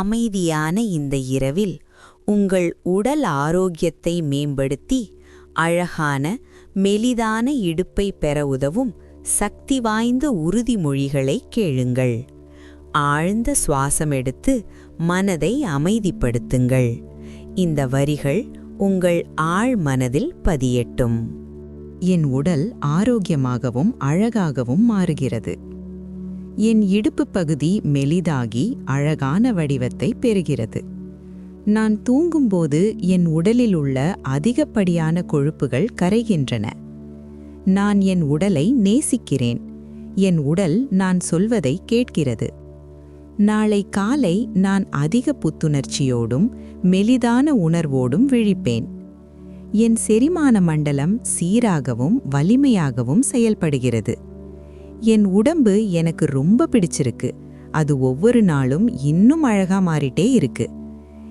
அமைதியான இந்த இரவில் உங்கள் உடல் ஆரோக்கியத்தை மேம்படுத்தி அழகான மெலிதான இடுப்பை பெற உதவும் சக்தி வாய்ந்த உறுதிமொழிகளை கேளுங்கள். ஆழ்ந்த சுவாசம் எடுத்து மனதை அமைதிப்படுத்துங்கள். இந்த வரிகள் உங்கள் ஆழ் மனதில் பதியட்டும். என் உடல் ஆரோக்கியமாகவும் அழகாகவும் மாறுகிறது. என் இடுப்புப் பகுதி மெலிதாகி அழகான வடிவத்தை பெறுகிறது. நான் தூங்கும்போது என் உடலில் உள்ள அதிகப்படியான கொழுப்புகள் கரைகின்றன. நான் என் உடலை நேசிக்கிறேன். என் உடல் நான் சொல்வதை கேட்கிறது. நாளை காலை நான் அதிக புத்துணர்ச்சியோடும் மெலிதான உணர்வோடும் விழிப்பேன். என் செரிமான மண்டலம் சீராகவும் வலிமையாகவும் செயல்படுகிறது. என் உடம்பு எனக்கு ரொம்ப பிடிச்சிருக்கு. அது ஒவ்வொரு நாளும் இன்னும் அழகா மாறிட்டே இருக்கு.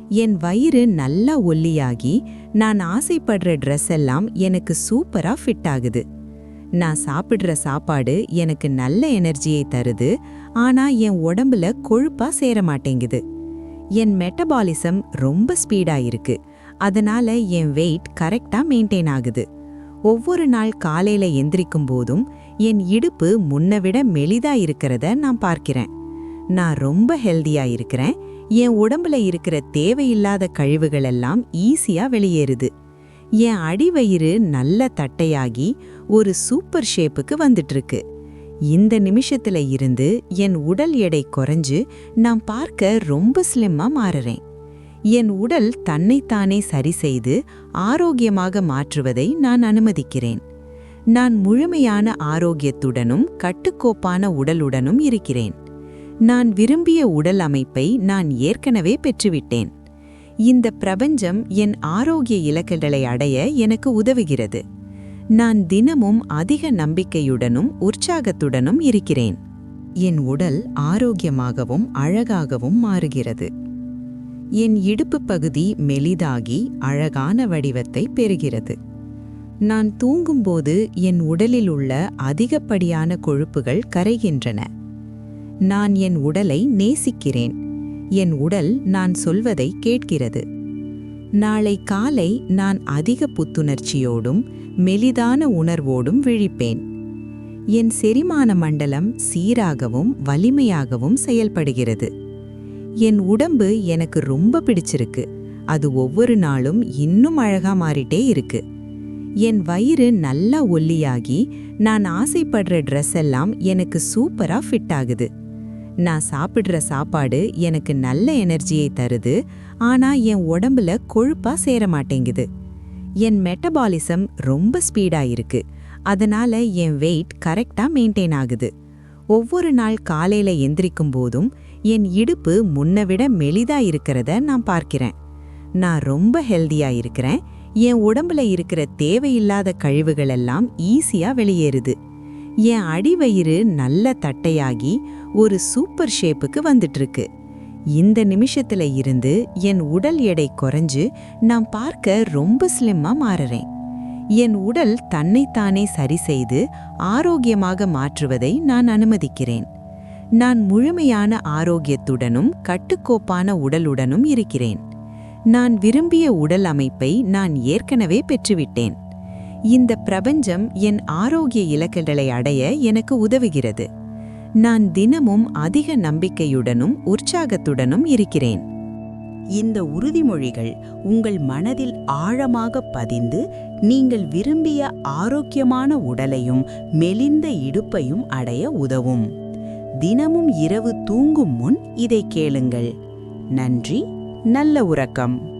என் வயிறு நல்லா ஒல்லியாகி நான் ஆசைப்படுற ட்ரெஸ் எல்லாம் எனக்கு சூப்பரா ஃபிட் ஆகுது. நான் சாப்பிடுற சாப்பாடு எனக்கு நல்ல எனர்ஜியை தருது ஆனா என் உடம்புல கொழுப்பா சேர மாட்டேங்குது. என் மெட்டபாலிசம் ரொம்ப ஸ்பீடா இருக்கு. அதனால என் வெயிட் கரெக்டா மெயின்டைன் ஆகுது. ஒவ்வொரு நாள் காலையில எந்திரிக்கும் போதும் என் இடுப்பு முன்ன விட மெலிதா இருக்கிறத நான் பார்க்கிறேன். நான் ரொம்ப ஹெல்தியா இருக்கிறேன். என் உடம்புல இருக்கிற தேவையில்லாத கழிவுகள் எல்லாம் ஈஸியா வெளியேறுது. என் அடிவயிறு நல்ல தட்டையாகி ஒரு சூப்பர் ஷேப்புக்கு வந்துட்டு இருக்கு இந்த நிமிஷத்துல இருந்து என் உடல் எடை குறைஞ்சு நான் பார்க்க ரொம்ப ஸ்லிம்மா மாறுறேன். என் உடல் தன்னைத்தானே சரி செய்து ஆரோக்கியமாக மாற்றுவதை நான் அனுமதிக்கிறேன். நான் முழுமையான ஆரோக்கியத்துடனும் கட்டுக்கோப்பான உடலுடனும் இருக்கிறேன். நான் விரும்பிய உடல் அமைப்பை நான் ஏற்கனவே பெற்றுவிட்டேன். இந்த பிரபஞ்சம் என் ஆரோக்கிய இலக்குகளை அடைய எனக்கு உதவுகிறது. நான் தினமும் அதிக நம்பிக்கையுடனும் உற்சாகத்துடனும் இருக்கிறேன். என் உடல் ஆரோக்கியமாகவும் அழகாகவும் மாறுகிறது. என் இடுப்புப் பகுதி மெலிதாகி அழகான வடிவத்தை பெறுகிறது. நான் தூங்கும்போது என் உடலில் உள்ள அதிகப்படியான கொழுப்புகள் கரைகின்றன. நான் என் உடலை நேசிக்கிறேன். என் உடல் நான் சொல்வதை கேட்கிறது. நாளை காலை நான் அதிக புத்துணர்ச்சியோடும் மெலிதான உணர்வோடும் விழிப்பேன். என் செரிமான மண்டலம் சீராகவும் வலிமையாகவும் செயல்படுகிறது. என் உடம்பு எனக்கு ரொம்ப பிடிச்சிருக்கு. அது ஒவ்வொரு நாளும் இன்னும் அழகா மாறிட்டே இருக்கு. என் வயிறு நல்லா ஒல்லியாகி நான் ஆசைப்படுற ட்ரெஸ் எல்லாம் எனக்கு சூப்பரா ஃபிட் ஆகுது. நான் சாப்பிடுற சாப்பாடு எனக்கு நல்ல எனர்ஜியை தருது ஆனா என் உடம்புல கொழுப்பா சேர மாட்டேங்குது. என் மெட்டபாலிசம் ரொம்ப ஸ்பீடா இருக்கு. அதனால என் வெயிட் கரெக்டா மெயின்டைன் ஆகுது. ஒவ்வொரு நாள் காலையில எந்திரிக்கும் போதும் என் இடுப்பு முன்ன விட மெலிதா இருக்கிறத நான் பார்க்கிறேன். நான் ரொம்ப ஹெல்தியா இருக்கிறேன். என் உடம்புல இருக்கிற தேவையில்லாத கழிவுகள் எல்லாம் ஈஸியா வெளியேறுது. என் அடிவயிறு நல்ல தட்டையாகி ஒரு சூப்பர் ஷேப்புக்கு வந்துட்டு இருக்கு இந்த நிமிஷத்துல இருந்து என் உடல் எடை குறைஞ்சு நான் பார்க்க ரொம்ப ஸ்லிம்மா மாறுறேன். என் உடல் தன்னைத்தானே சரி செய்து ஆரோக்கியமாக மாற்றுவதை நான் அனுமதிக்கிறேன். நான் முழுமையான ஆரோக்கியத்துடனும் கட்டுக்கோப்பான உடலுடனும் இருக்கிறேன். நான் விரும்பிய உடல் அமைப்பை நான் ஏற்கனவே பெற்றுவிட்டேன். இந்த பிரபஞ்சம் என் ஆரோக்கிய இலக்குகளை அடைய எனக்கு உதவுகிறது. நான் தினமும் அதிக நம்பிக்கையுடனும் உற்சாகத்துடனும் இருக்கிறேன். இந்த உறுதிமொழிகள் உங்கள் மனதில் ஆழமாக பதிந்து நீங்கள் விரும்பிய ஆரோக்கியமான உடலையும் மெலிந்த இடுப்பையும் அடைய உதவும். தினமும் இரவு தூங்கும் முன் இதை கேளுங்கள். நன்றி நல்ல உறக்கம்.